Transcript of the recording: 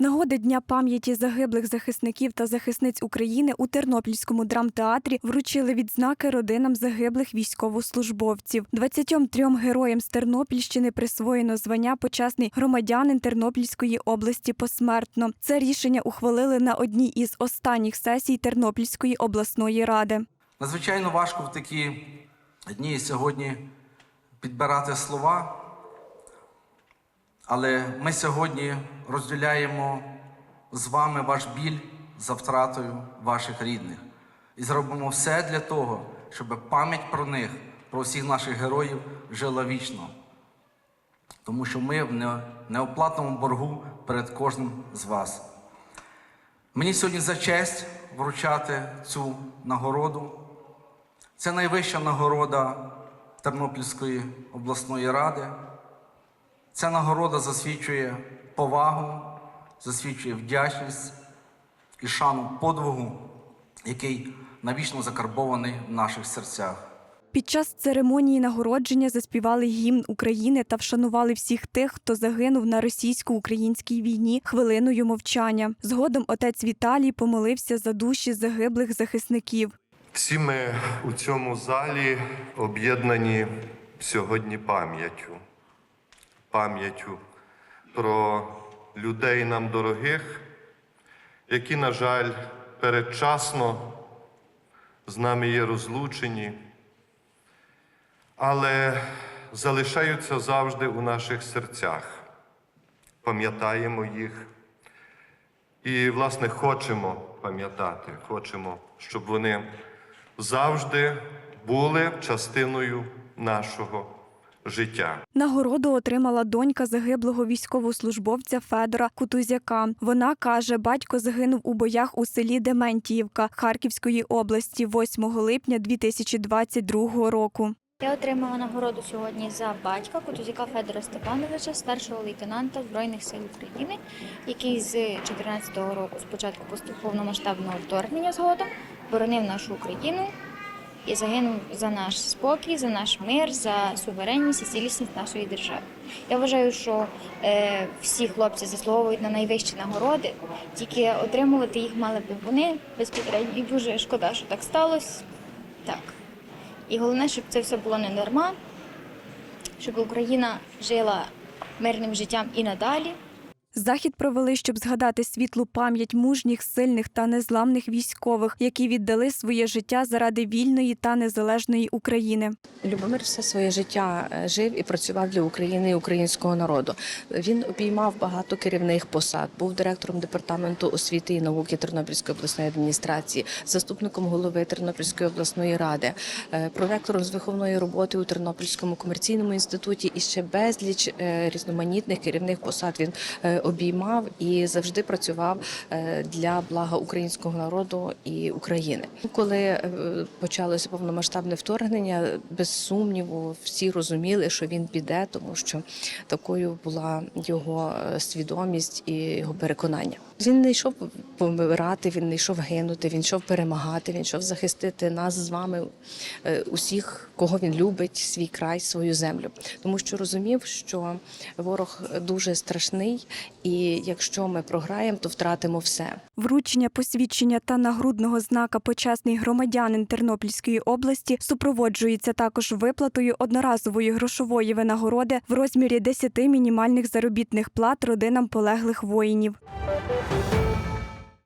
Нагоди Дня пам'яті загиблих захисників та захисниць України у Тернопільському драмтеатрі вручили відзнаки родинам загиблих військовослужбовців. 23 героям з Тернопільщини присвоєно звання почесний громадянин Тернопільської області посмертно. Це рішення ухвалили на одній із останніх сесій Тернопільської обласної ради. Надзвичайно важко в такі дні сьогодні підбирати слова, але ми сьогодні розділяємо з вами ваш біль за втратою ваших рідних і зробимо все для того, щоб пам'ять про них, про всіх наших героїв жила вічно. Тому що ми в неоплатному боргу перед кожним з вас. Мені сьогодні за честь вручати цю нагороду. Це найвища нагорода Тернопільської обласної ради. Ця нагорода засвідчує повагу, засвідчує вдячність і шану подвигу, який навічно закарбований в наших серцях. Під час церемонії нагородження заспівали гімн України та вшанували всіх тих, хто загинув на російсько-українській війні хвилиною мовчання. Згодом отець Віталій помолився за душі загиблих захисників. Всі ми у цьому залі об'єднані сьогодні пам'яттю, пам'яттю про людей нам дорогих, які, на жаль, передчасно з нами є розлучені, але залишаються завжди у наших серцях. Пам'ятаємо їх і, власне, хочемо пам'ятати, хочемо, щоб вони завжди були частиною нашого життя. Нагороду отримала донька загиблого військовослужбовця Федора Кутузяка. Вона каже, батько загинув у боях у селі Дементіївка Харківської області 8 липня 2022 року. Я отримала нагороду сьогодні за батька Кутузяка Федора Степановича, старшого лейтенанта Збройних сил України, який з 2014 року, спочатку повномасштабного вторгнення згодом, боронив нашу Україну і загинув за наш спокій, за наш мир, за суверенність і цілісність нашої держави. Я вважаю, що е, всі хлопці заслуговують на найвищі нагороди, тільки отримувати їх мали б вони безпосередньо. І дуже шкода, що так сталося. Так. І головне, щоб це все було не дарма, щоб Україна жила мирним життям і надалі. Захід провели, щоб згадати світлу пам'ять мужніх, сильних та незламних військових, які віддали своє життя заради вільної та незалежної України. Любомир все своє життя е, жив і працював для України і українського народу. Він обіймав багато керівних посад, був директором департаменту освіти і науки Тернопільської обласної адміністрації, заступником голови Тернопільської обласної ради, е, проректором з виховної роботи у Тернопільському комерційному інституті і ще безліч е, різноманітних керівних посад він обіймав і завжди працював е, для блага українського народу і України. Коли е, почалося повномасштабне вторгнення, без сумніву всі розуміли, що він піде, тому що такою була його е, свідомість і його переконання. Він не йшов помирати, він не йшов гинути, він йшов перемагати, він йшов захистити нас з вами, е, усіх, кого він любить, свій край, свою землю, тому що розумів, що ворог дуже страшний, і якщо ми програємо, то втратимо все. Вручення посвідчення та нагрудного знака почесний громадянин Тернопільської області супроводжується також виплатою одноразової грошової винагороди в розмірі 10 мінімальних заробітних плат родинам полеглих воїнів.